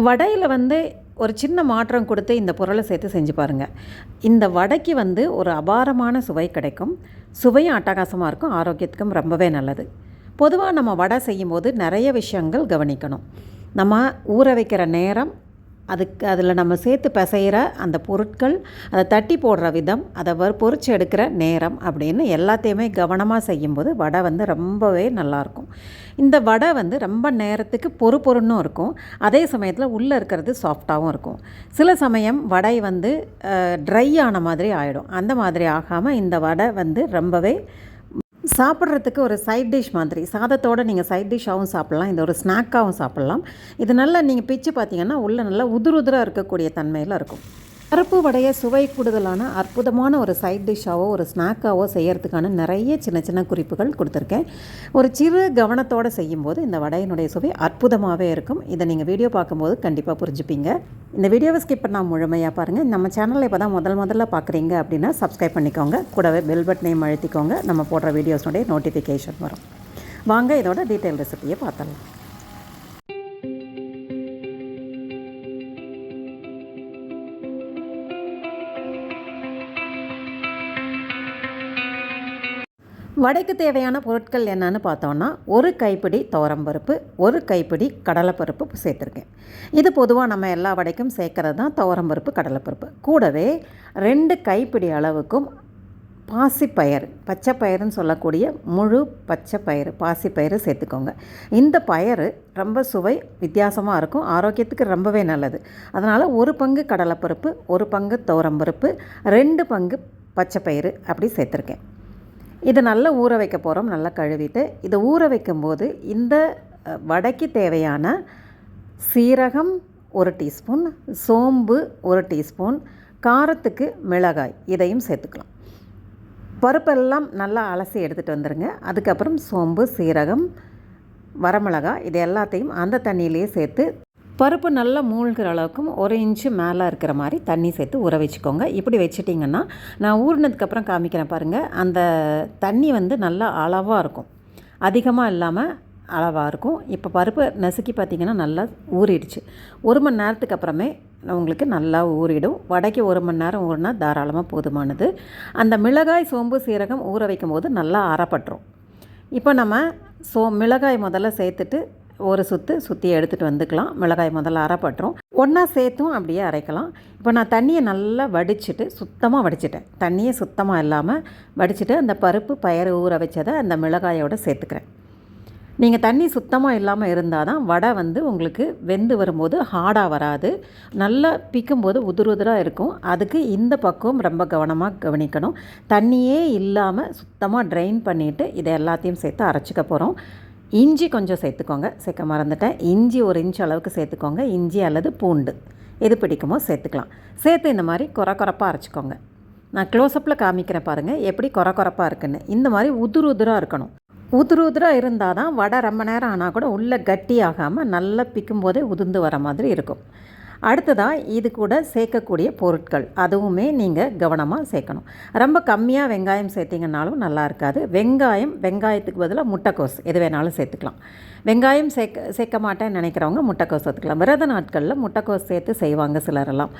வடையில் வந்து ஒரு சின்ன மாற்றம் கொடுத்து இந்த பொருளை சேர்த்து செஞ்சு பாருங்கள் இந்த வடைக்கு வந்து ஒரு அபாரமான சுவை கிடைக்கும். சுவையும் அட்டகாசமாக இருக்கும். ஆரோக்கியத்துக்கும் ரொம்பவே நல்லது. பொதுவாக நம்ம வடை செய்யும்போது நிறைய விஷயங்கள் கவனிக்கணும். நம்ம ஊற வைக்கிற நேரம் அதுக்கு அதில் நம்ம சேர்த்து பிசைகிற அந்த பொருட்கள் அதை தட்டி போடுற விதம் அதை வறு பொரிச்சு எடுக்கிற நேரம் அப்படின்னு எல்லாத்தையுமே கவனமாக செய்யும்போது வடை வந்து ரொம்பவே நல்லாயிருக்கும். இந்த வடை வந்து ரொம்ப நேரத்துக்கு பொறு பொருன்னும் இருக்கும். அதே சமயத்தில் உள்ளே இருக்கிறது சாஃப்டாகவும் இருக்கும். சில சமயம் வடை வந்து ட்ரை ஆன மாதிரி ஆகிடும் அந்த மாதிரி ஆகாமல் இந்த வடை வந்து ரொம்பவே சாப்பிட்றதுக்கு ஒரு சைட் டிஷ் மாதிரி. சாதத்தோடு நீங்கள் சைட் டிஷ்ஷாகவும் சாப்பிட்லாம். இந்த ஒரு ஸ்நாக்காகவும் சாப்பிட்லாம். இது நல்லா நீங்கள் பிச்சு பார்த்தீங்கன்னா உள்ளே நல்லா உதிர் உதிராக இருக்கக்கூடிய தன்மையில் இருக்கும். பருப்பு வடைய சுவை கூடுதலான அற்புதமான ஒரு சைட் டிஷ்ஷாவோ ஒரு ஸ்நாக்காவோ செய்கிறதுக்கான நிறைய சின்ன சின்ன குறிப்புகள் கொடுத்துருக்கேன். ஒரு சிறு கவனத்தோடு செய்யும்போது இந்த வடையினுடைய சுவை அற்புதமாகவே இருக்கும். இதை நீங்கள் வீடியோ பார்க்கும்போது கண்டிப்பாக புரிஞ்சுப்பீங்க. இந்த வீடியோவை ஸ்கிப் பண்ணால் முழுமையாக பாருங்கள் நம்ம சேனலில் இப்போ தான் முதல் முதல்ல பார்க்குறீங்க அப்படின்னா சப்ஸ்கிரைப் பண்ணிக்கோங்க. கூடவே பெல் பட்டனையும் அழுத்திக்கோங்க. நம்ம போடுற வீடியோஸ்னுடைய நோட்டிஃபிகேஷன் வரும். வாங்க இதோட டீட்டெயில் ரெசிபியை பார்த்தலாம் வடைக்கு தேவையான பொருட்கள் என்னன்னு பார்த்தோன்னா ஒரு கைப்பிடி துவரம்பருப்பு ஒரு கைப்பிடி கடலைப்பருப்பு சேர்த்துருக்கேன். இது பொதுவாக நம்ம எல்லா வடைக்கும் சேர்க்கறது தான் துவரம்பருப்பு கடலைப்பருப்பு. கூடவே ரெண்டு கைப்பிடி அளவுக்கும் பாசிப்பயிறு பச்சை பயிறுன்னு சொல்லக்கூடிய முழு பச்சை பயிறு பாசிப்பயிறு சேர்த்துக்கோங்க. இந்த பயிறு ரொம்ப சுவை வித்தியாசமாக இருக்கும் ஆரோக்கியத்துக்கு ரொம்பவே நல்லது. அதனால் ஒரு பங்கு கடலைப்பருப்பு ஒரு பங்கு துவரம்பருப்பு ரெண்டு பங்கு பச்சை பயிறு அப்படி சேர்த்துருக்கேன். இதை நல்லா ஊற வைக்க போகிறோம் நல்லா கழுவிட்டு. இதை ஊற வைக்கும்போது இந்த வடைக்கு தேவையான சீரகம் ஒரு டீஸ்பூன் சோம்பு ஒரு டீஸ்பூன் காரத்துக்கு மிளகாய் இதையும் சேர்த்துக்கலாம். பருப்பெல்லாம் நல்லா அலசி எடுத்துகிட்டு வந்துடுங்க அதுக்கப்புறம் சோம்பு சீரகம் வரமிளகாய் இது எல்லாத்தையும் அந்த தண்ணியிலேயே சேர்த்து பருப்பு நல்லா மூழ்கிற அளவுக்கும் ஒரு இன்ச்சு மேலே இருக்கிற மாதிரி தண்ணி சேர்த்து ஊற வச்சுக்கோங்க. இப்படி வச்சிட்டிங்கன்னா நான் ஊறினதுக்கப்புறம் காமிக்கிறேன் பாருங்கள் அந்த தண்ணி வந்து நல்லா அளவாக இருக்கும். அதிகமாக இல்லாமல் அளவாக இருக்கும். இப்போ பருப்பு நசுக்கி பார்த்திங்கன்னா நல்லா ஊறிடுச்சு. ஒரு மணி நேரத்துக்கு அப்புறமே உங்களுக்கு நல்லா ஊறிடும். வடைக்கு ஒரு மணி நேரம் ஊறினா தாராளமாக போதுமானது. அந்த மிளகாய் சோம்பு சீரகம் ஊற வைக்கும் போது நல்லா அறப்பட்டுரும் இப்போ நம்ம சோ மிளகாய் முதல்ல சேர்த்துட்டு ஒரு சுற்று சுற்றி எடுத்துகிட்டு வந்துக்கலாம். மிளகாய் முதல்ல அரைப்பட்டுரும். ஒன்றா சேர்த்தும் அப்படியே அரைக்கலாம். இப்போ நான் தண்ணியை நல்லா வடிச்சிட்டு சுத்தமாக வடிச்சிட்டேன். தண்ணியை சுத்தமாக இல்லாமல் வடிச்சிட்டு அந்த பருப்பு பயறு ஊற வச்சதை அந்த மிளகாயோடு சேர்த்துக்கிறேன். நீங்கள் தண்ணி சுத்தமாக இல்லாமல் இருந்தால் தான் வடை வந்து உங்களுக்கு வெந்து வரும்போது ஹார்டாக வராது. நல்லா பிக்கும்போது உதிர் உதிராக இருக்கும். அதுக்கு இந்த பக்குவம் ரொம்ப கவனமாக கவனிக்கணும். தண்ணியே இல்லாமல் சுத்தமாக ட்ரைன் பண்ணிவிட்டு இதை எல்லாத்தையும் சேர்த்து அரைச்சிக்க போகிறோம் இஞ்சி கொஞ்சம் சேர்த்துக்கோங்க. சேர்க்க மறந்துட்டேன். இஞ்சி ஒரு இன்ச் அளவுக்கு சேர்த்துக்கோங்க. இஞ்சி அல்லது பூண்டு. எது பிடிக்குமோ சேர்த்துக்கலாம். சேர்த்து இந்த மாதிரி குறை குறப்பாக அரைச்சிக்கோங்க. நான் க்ளோஸ்அப்பில் காமிக்கிறேன் பாருங்கள் எப்படி குறை குறப்பாக இருக்குன்னு. இந்த மாதிரி உதுரு உதுராக இருக்கணும். உதுரு உதுராக இருந்தால் தான் வடை ரொம்ப நேரம் ஆனால் கூட உள்ளே கட்டி ஆகாமல் நல்லா பிக்கும் போதே உதிர்ந்து வர மாதிரி இருக்கும். அடுத்ததாக இது கூட சேர்க்கக்கூடிய பொருட்கள். அதுவுமே நீங்கள் கவனமாக சேர்க்கணும். ரொம்ப கம்மியாக வெங்காயம் சேர்த்திங்கனாலும் நல்லா இருக்காது. வெங்காயம் வெங்காயத்துக்கு பதிலாக முட்டைக்கோஸ் எது வேணாலும் சேர்த்துக்கலாம். வெங்காயம் சேர்க்க சேர்க்க மாட்டேன்னு நினைக்கிறவங்க முட்டைக்கோஸ் சேர்த்துக்கலாம். விரத நாட்களில் முட்டைக்கோஸ் சேர்த்து செய்வாங்க சிலரெல்லாம்.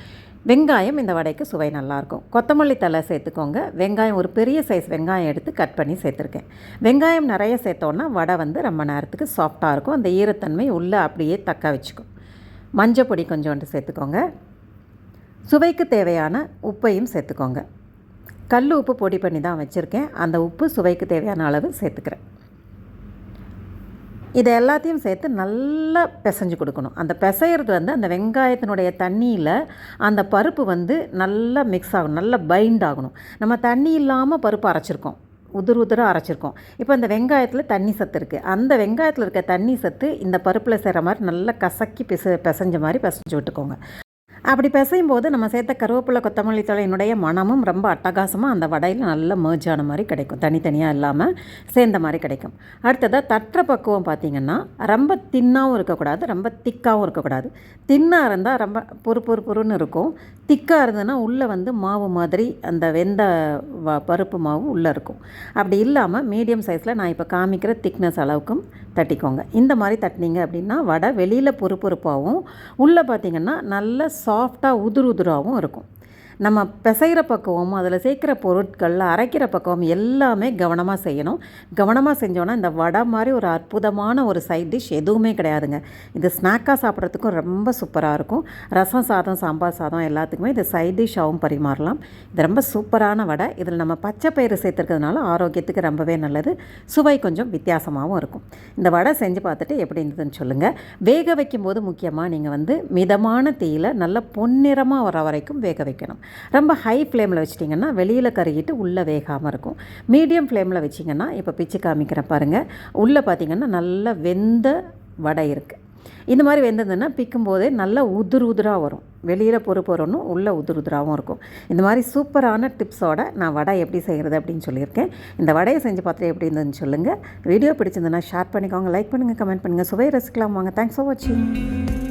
வெங்காயம் இந்த வடைக்கு சுவை நல்லாயிருக்கும் கொத்தமல்லி தலை சேர்த்துக்கோங்க. வெங்காயம் ஒரு பெரிய சைஸ் வெங்காயம் எடுத்து கட் பண்ணி சேர்த்துருக்கேன். வெங்காயம் நிறைய சேர்த்தோன்னா வடை வந்து ரொம்ப நேரத்துக்கு சாஃப்டாக இருக்கும். அந்த ஈரத்தன்மை உள்ளே அப்படியே தக்க வச்சுக்கும். மஞ்சள் பொடி கொஞ்சோண்டு சேர்த்துக்கோங்க. சுவைக்கு தேவையான உப்பையும் சேர்த்துக்கோங்க. கல் உப்பு பொடி பண்ணி தான் வச்சுருக்கேன். அந்த உப்பு சுவைக்கு தேவையான அளவு சேர்த்துக்கிறேன். இதை எல்லாத்தையும் சேர்த்து நல்லா பிசைஞ்சு கொடுக்கணும். அந்த பிசையிறது வந்து அந்த வெங்காயத்தினுடைய தண்ணியில் அந்த பருப்பு வந்து நல்லா மிக்ஸ் ஆகணும். நல்லா பைண்ட் ஆகணும். நம்ம தண்ணி இல்லாமல் பருப்பு அரைச்சிருக்கோம். உதிர் உதிராக அரைச்சிருக்கோம். இப்போ அந்த வெங்காயத்தில் தண்ணி சத்து இருக்குது அந்த வெங்காயத்தில் இருக்க தண்ணி சத்து இந்த பருப்பில் செய்கிற மாதிரி நல்லா கசக்கி பிச பிசைஞ்ச மாதிரி பிசைஞ்சு விட்டுக்கோங்க. அப்படி பிசையும் போது நம்ம சேர்த்த கருவேப்பிலை கொத்தமல்லி தலையினுடைய மனமும் ரொம்ப அட்டகாசமாக அந்த வடையில் நல்ல மேர்ஜ் ஆன மாதிரி கிடைக்கும். தனித்தனியாக இல்லாமல் சேர்ந்த மாதிரி கிடைக்கும். அடுத்ததாக தட்டுற பக்குவம் பார்த்திங்கன்னா ரொம்ப தின்னாகவும் இருக்கக்கூடாது ரொம்ப திக்காகவும் இருக்கக்கூடாது. தின்னாக இருந்தால் ரொம்ப பொறு பொறு பொறுன்னு இருக்கும். திக்காக இருந்ததுன்னா உள்ளே வந்து மாவு மாதிரி அந்த வெந்த வ பருப்பு மாவு உள்ளே இருக்கும். அப்படி இல்லாமல் மீடியம் சைஸில் நான் இப்போ காமிக்கிற திக்னஸ் அளவுக்கும் தட்டிக்கோங்க. இந்த மாதிரி தட்டினீங்க அப்படின்னா வடை வெளியில் பொறுப்பொறுப்பாகவும் உள்ளே பார்த்தீங்கன்னா நல்ல சாஃப்டாக உதுரு உதுராகவும் இருக்கும். நம்ம பிசைகிற பக்குவம் அதில் சேர்க்குற பொருட்கள் அரைக்கிற பக்குவம் எல்லாமே கவனமாக செய்யணும். கவனமாக செஞ்சோன்னா இந்த வடை மாதிரி ஒரு அற்புதமான ஒரு சைட் டிஷ் எதுவுமே கிடையாதுங்க. இது ஸ்நாக்காக சாப்பிட்றதுக்கும் ரொம்ப சூப்பராக இருக்கும். ரசம் சாதம் சாம்பார் சாதம் எல்லாத்துக்குமே இது சைட் டிஷ்ஷாகவும் பரிமாறலாம். இது ரொம்ப சூப்பரான வடை. இதில் நம்ம பச்சை பயிறு சேர்த்துருக்கிறதுனால ஆரோக்கியத்துக்கு ரொம்பவே நல்லது. சுவை கொஞ்சம் வித்தியாசமாகவும் இருக்கும். இந்த வடை செஞ்சு பார்த்துட்டு எப்படி இருந்ததுன்னு சொல்லுங்கள் வேக வைக்கும்போது முக்கியமாக நீங்கள் வந்து மிதமான தீயில் நல்ல பொன்னிறமாக வர வரைக்கும் வேக வைக்கணும். ரொம்ப ஹை ஃப்ளேமில் வச்சிட்டிங்கன்னா வெளியில் கருகிட்டு உள்ளே வேகாமல் இருக்கும். மீடியம் ஃப்ளேமில் வச்சிங்கன்னா இப்போ பிச்சு காமிக்கிறேன் பாருங்கள் உள்ளே பார்த்தீங்கன்னா நல்லா வெந்த வடை இருக்குது இந்த மாதிரி வெந்ததுன்னா பிக்கும் போதே நல்லா உதிர் உதிராக வரும். வெளியில் பொறு பொறணும் உள்ளே உதிர் உதிராகவும் இருக்கும். இந்த மாதிரி சூப்பரான டிப்ஸோட நான் வடை எப்படி செய்கிறது அப்படின்னு சொல்லியிருக்கேன். இந்த வடையை செஞ்சு பார்த்துட்டு எப்படி இருந்ததுன்னு சொல்லுங்கள் வீடியோ பிடிச்சிருந்ததுன்னா ஷேர் பண்ணிக்கோங்க லைக் பண்ணுங்கள் கமெண்ட் பண்ணுங்கள் சுவை ரசிக்கலாம் வாங்க. தேங்க்ஸ் ஃபார் வாட்சிங்